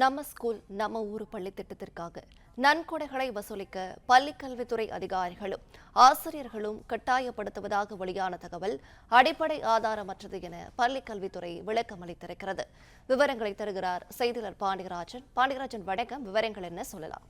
நம்ம ஸ்கூல் நம்ம ஊர் பள்ளி திட்டத்திற்காக நன்கொடைகளை வசூலிக்க பள்ளிக்கல்வித்துறை அதிகாரிகளும் ஆசிரியர்களும் கட்டாயப்படுத்துவதாக வெளியான தகவல் அடிப்படை ஆதாரமற்றது என பள்ளிக்கல்வித்துறை விளக்கம் அளித்திருக்கிறது. விவரங்களை தருகிறார் செய்தியாளர் பாண்டியராஜன். பாண்டியராஜன் வணக்கம். விவரங்கள் என்ன சொல்லலாம்?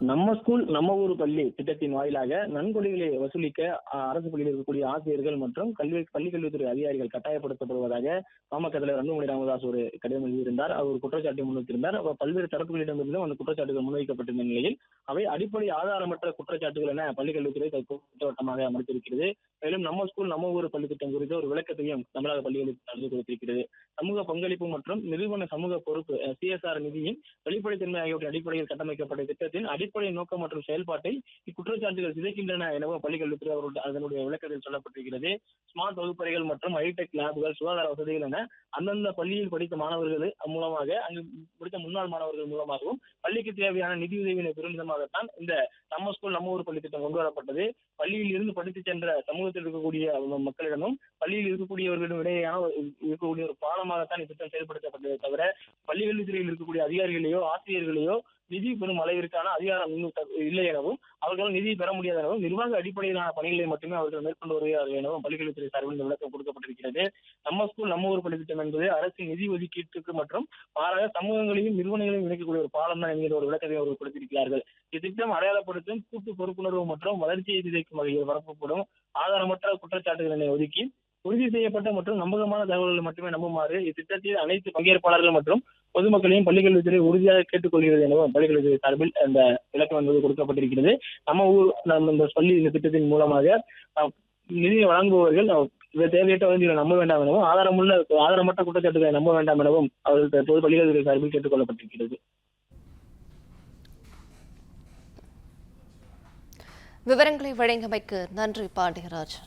நம்ம ஸ்கூல் நம்ம ஊர் பள்ளி திட்டத்தின் வாயிலாக நன்கொடைகளை வசூலிக்க அரசு பள்ளியில் இருக்கக்கூடிய ஆசிரியர்கள் மற்றும் கல்வி பள்ளி கல்வித்துறை அதிகாரிகள் கட்டாயப்படுத்தப்படுவதாக பாமக தலைவர் அன்புமணி ராமதாஸ் ஒரு கடிதம் எழுதியிருந்தார். அவர் ஒரு குற்றச்சாட்டை முன்வைத்திருந்தார். அவர் பல்வேறு தரப்புகளிடமிருந்தும் அந்த குற்றச்சாட்டுகள் முன்வைக்கப்பட்டிருந்த நிலையில் அவை அடிப்படை ஆதாரமற்ற குற்றச்சாட்டுகள் என பள்ளி கல்வித்துறை தற்போது திட்டவட்டமாக அமைத்திருக்கிறது மேலும் நம்ம ஸ்கூல் நம்ம ஊர் பள்ளி திட்டம் குறித்த ஒரு விளக்கத்தையும் தமிழக பள்ளிகளுக்கு தந்து கொடுத்திருக்கிறது. சமூக பங்களிப்பு மற்றும் நிறுவன சமூக பொறுப்பு சிஎஸ்ஆர் நிதியின் வெளிப்படைத்தன்மை ஆகியவற்றின் அடிப்படையில் கட்டமைக்கப்பட்ட திட்டத்தின் அடிப்படை நோக்கம் மற்றும் செயல்பாட்டை இக்குற்றச்சாட்டுகள் சிதைக்கின்றன எனவும் பள்ளிக்கல்வித்துறை அவருடைய அதனுடைய விளக்கத்தில் சொல்லப்பட்டிருக்கிறது. ஸ்மார்ட் வகுப்பறைகள் மற்றும் ஹைடெக் லேபுகள் சுகாதார வசதிகள் என அந்தந்த பள்ளியில் படித்த மாணவர்கள் மூலமாக அங்கு படித்த முன்னாள் மாணவர்கள் மூலமாகவும் பள்ளிக்கு தேவையான நிதியுதவியினை பெறும் விதமாகத்தான் இந்த நம்ம ஸ்கூல் நம்ம ஊர் பள்ளி திட்டம் கொண்டு வரப்பட்டது. பள்ளியில் இருந்து படித்து சென்ற சமூகத்தில் இருக்கக்கூடிய மக்களிடமும் பள்ளியில் இருக்கக்கூடியவர்களிடம் இடையேயான ஒரு- இருக்கக்கூடிய ஒரு பாலம் பாலமாகத்தான் இத்திட்டம் செயல்படுத்தப்பட்டதே தவிர பள்ளி கல்வித்துறையில் இருக்கக்கூடிய அதிகாரிகளையோ ஆசிரியர்களையோ நிதி பெறும் அளவிற்கான அதிகாரம் இன்னும் இல்லை எனவும் அவர்களால் நிதி பெற முடியாத எனவும் நிர்வாக அடிப்படையிலான பணிகளை மட்டுமே அவர்கள் மேற்கொண்டு வருகிறார்கள் எனவும் பள்ளிக்கல்வித்துறை சார்பில் இந்த விளக்கம் கொடுக்கப்பட்டிருக்கிறது. நம்ம ஸ்கூல் நம்ம ஊர் பள்ளி திட்டம் என்பது அரசின் நிதி ஒதுக்கீட்டுக்கு மற்றும் மாறாக சமூகங்களையும் நிறுவனங்களையும் இணைக்கக்கூடிய ஒரு பாலம் தான் என்கிற ஒரு விளக்கத்தை அவர்கள் கொடுத்திருக்கிறார்கள். இத்திட்டம் அடையாளப்படுத்தும் கூட்டு பொறுப்புணர்வு மற்றும் வளர்ச்சியை சிதைக்கும் வகையில் பரப்பப்படும் ஆதாரமற்ற குற்றச்சாட்டுகளை ஒதுக்கி உறுதி செய்யப்பட்ட மற்றும் நம்பகமான தகவல்களை மட்டுமே நம்புமாறு இத்திட்டத்தில் அனைத்து பங்கேற்பாளர்கள் மற்றும் பொதுமக்களையும் பள்ளிக்கல்வித்துறை உறுதியாக கேட்டுக்கொள்கிறது எனவும் பள்ளிக்கல்வித்துறை சார்பில் அந்த விளக்கம் என்பது கொடுக்கப்பட்டிருக்கிறது. நம்ம ஊர் நம்ம இந்த பள்ளி இந்த திட்டத்தின் மூலமாக நிதியை வழங்குபவர்கள் தேவையற்ற வதந்திகளை நம்ப வேண்டாம் எனவும் ஆதாரமுள்ள ஆதாரமற்ற குற்றச்சாட்டுகளை நம்ப வேண்டாம் எனவும் அவர்கள் தற்போது பள்ளிக்கல்வித்துறை சார்பில் கேட்டுக்கொள்ளப்பட்டிருக்கிறது. விவரங்களை வழங்கியமைக்கு நன்றி பாண்டியராஜன்.